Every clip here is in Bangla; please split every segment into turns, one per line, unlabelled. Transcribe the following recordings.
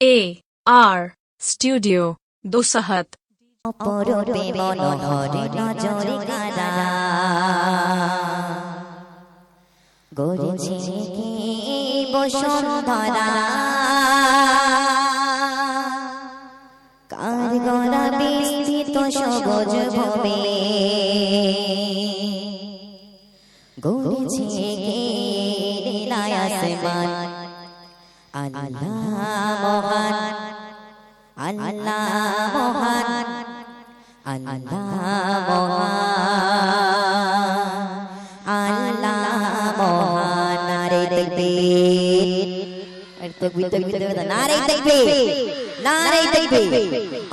A, R, Studio, Dosahat.
অপরূপে মনোহরে নজরে কারা গড়েছে বসুন্ধরা কার গলা বিস্তৃত সবজ ভবে গড়েছে কে লীলায়াসমান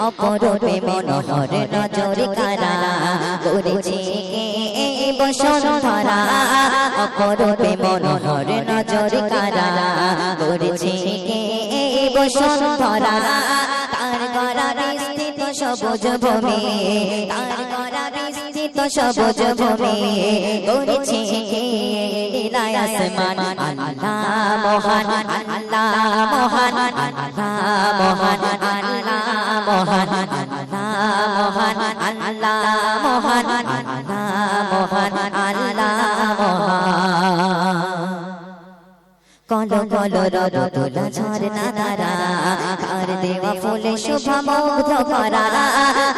অপরূপে মনোহর নজরে কারা করেছে? কে বসুন্ধরা অপরূপে মনোহর নজরে কারা করেছে কে তার গড়া বিস্তৃত সবুজ ভূমি, তার গড়া বিস্তৃত সবুজ ভূমি করেছে মহান মহান মহান মহান গল রব তোলা ঝর্ণা তারা আর দেওয়া ফুলে শোভা মুগ্ধ করা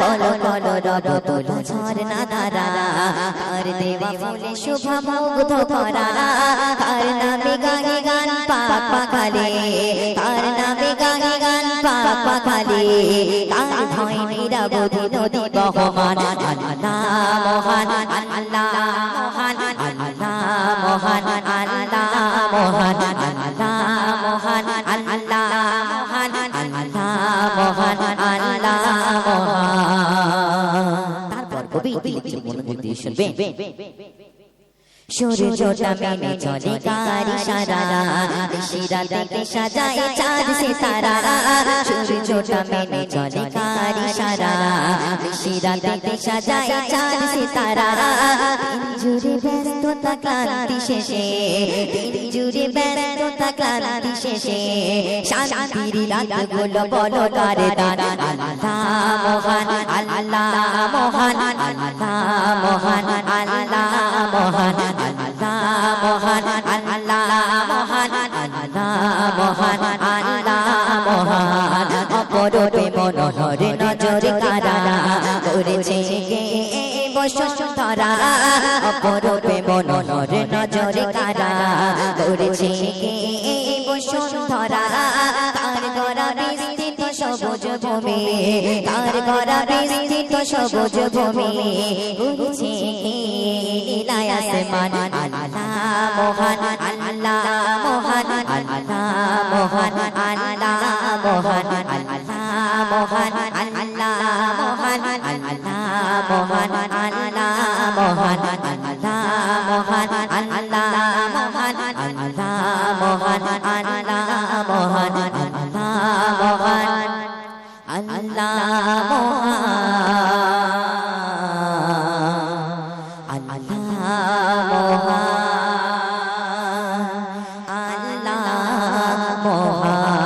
গল গল রব তোলা ঝর্ণা তারা আর দেওয়া ফুলে শোভা মুগ্ধ করা আর নামে গানে গান পাপা কালে আর নামে গানে গান পাপা কালে তার ভয় মীরা বধি নদী বহমান আল্লাহ মহান আল্লাহ মহান আল্লাহ মহান আল্লাহ মহান শুনবেন সূর্যটা মেনে চলে কারি সারা শিরাতে সাজায় চাঁদ সিতারা সূর্যটা মেনে চলে কারি সারা শিরাতে সাজায় চাঁদ সিতারা দিন জুড়ে ব্যস্ততা ক্লান্তি শেষে জুড়ে ব্যস্ততা ক্লান্তি শেষে শান্তির রাতগুলো বলো কারে দাদা আল্লাহ মহান আল্লাহ মহান আল্লাহ মহান আল্লাহ মহান আল্লাহ মহান আল্লাহ মহান আল্লাহ মহান আল্লাহ মহান অপরূপে মনোহরে নজরে কারা করেছে কে বসুন্ধরা অপরূপে মনোহরে নজরে কারা করেছে কে ভূমি তার গড়া বিস্তৃত সবুজ ভূমি কে লীলায় আসমান আল্লাহ মহান আল্লাহ মহান আল্লাহ মহান আল্লাহ মহান আল্লাহ মহান আল্লাহ মহান আল্লাহ মহান আল্লাহ মহান আল্লাহ মহান আল্লাহ মহান আল্লাহ মহান আল্লাহ মহান Allah Allah, Allah Mohan